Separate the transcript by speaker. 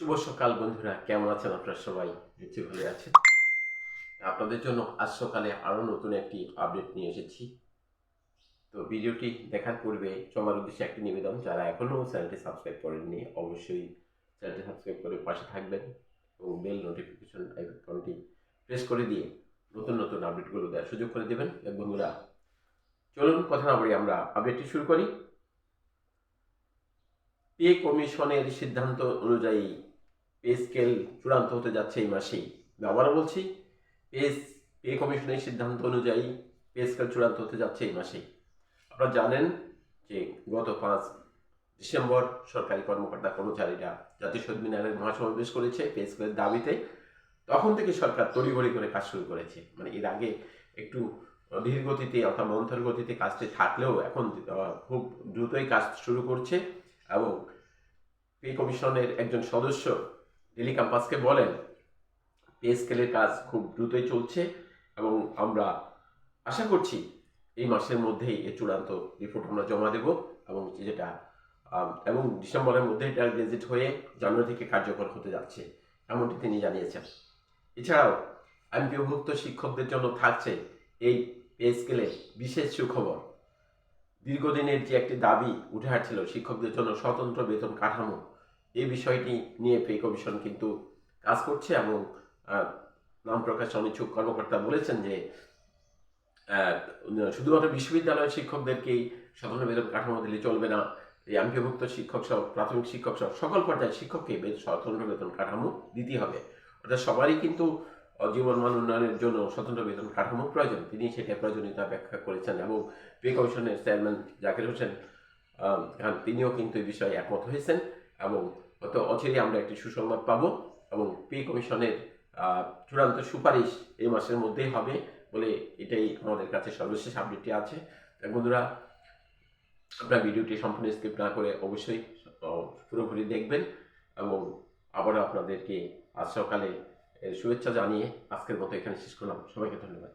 Speaker 1: শুভ সকাল বন্ধুরা, কেমন আছেন আপনারা সবাই? নিশ্চয়ই ভালো আছেন। আপনাদের জন্য আজ সকালে আরও নতুন একটি আপডেট নিয়ে এসেছি। তো ভিডিওটি দেখার পূর্বে সবার উদ্দেশ্যে একটি নিবেদন, যারা এখনও চ্যানেলটি সাবস্ক্রাইব করেননি, অবশ্যই চ্যানেলটি সাবস্ক্রাইব করে পাশে থাকবেন এবং বেল নোটিফিকেশন আইকনটি প্রেস করে দিয়ে নতুন নতুন আপডেটগুলো দেওয়ার সুযোগ করে দেবেন। বন্ধুরা, চলুন কথা না বলি আমরা আপডেটটি শুরু করি। পে কমিশনের সিদ্ধান্ত অনুযায়ী পে স্কেল চূড়ান্ত হতে যাচ্ছে এই মাসেই। আবারও বলছি পে পে কমিশনের সিদ্ধান্ত অনুযায়ী পে স্কেল চূড়ান্ত হতে যাচ্ছে এই মাসেই। আপনারা জানেন যে গত পাঁচ ডিসেম্বর সরকারি কর্মকর্তা কর্মচারীরা জাতীয় শহীদ মিনারের মহাসমাবেশ করেছে পে স্কেলের দাবিতে। তখন থেকে সরকার তড়িঘড়ি করে কাজ শুরু করেছে। মানে এর আগে একটু ধীর গতিতে অর্থাৎ মন্থর গতিতে কাজটি থাকলেও এখন খুব দ্রুতই কাজ শুরু করছে এবং পে কমিশনের একজন সদস্য ডেলি ক্যাম্পাসকে বলেন পে স্কেলের কাজ খুব দ্রুতই চলছে এবং আমরা আশা করছি এই মাসের মধ্যেই এর চূড়ান্ত রিপোর্ট আমরা জমা দেব এবং যেটা এবং ডিসেম্বরের মধ্যে এটা গেজেট হয়ে জানুয়ারি থেকে কার্যকর হতে যাচ্ছে, এমনটি তিনি জানিয়েছেন। এছাড়াও আইনবিভুক্ত শিক্ষকদের জন্য থাকছে এই পে স্কেলে বিশেষ সুখবর। দীর্ঘদিনের যে একটি দাবি উঠে আসছিল শিক্ষকদের জন্য স্বতন্ত্র বেতন কাঠামো এই বিষয়টি নিয়ে পে কমিশন কিন্তু কাজ করছে এবং নাম প্রকাশ অনিচ্ছুক কর্মকর্তা বলেছেন যে শুধুমাত্র বিশ্ববিদ্যালয়ের শিক্ষকদেরকেই স্বতন্ত্র বেতন কাঠামো দিলে চলবে না। এই আন্তর্ভুক্ত শিক্ষক সহ প্রাথমিক শিক্ষক সহ সকল পর্যায়ের শিক্ষককে স্বতন্ত্র বেতন কাঠামো দিতে হবে। অর্থাৎ সবারই কিন্তু আহ, জীবনমান উন্নয়নের জন্য স্বতন্ত্র বেতন কাঠামো প্রয়োজন। তিনি সেটা প্রয়োজনীয়তা ব্যাখ্যা করেছেন এবং পে কমিশনের চেয়ারম্যান জাকির হোসেন তিনিও কিন্তু এই বিষয়ে একমত হয়েছেন। এবং অত অচিরে আমরা একটি সুসংবাদ পাবো এবং পে কমিশনের চূড়ান্ত সুপারিশ এই মাসের মধ্যেই হবে বলে এটাই আমাদের কাছে সর্বশেষ আপডেটটি আছে। বন্ধুরা, আপনার ভিডিওটি সম্পূর্ণ স্কিপ না করে অবশ্যই পুরোপুরি দেখবেন এবং আবারও আপনাদেরকে আজ সকালে শুভেচ্ছা জানিয়ে আজকের মতো এখানে শেষ করলাম। সবাইকে ধন্যবাদ।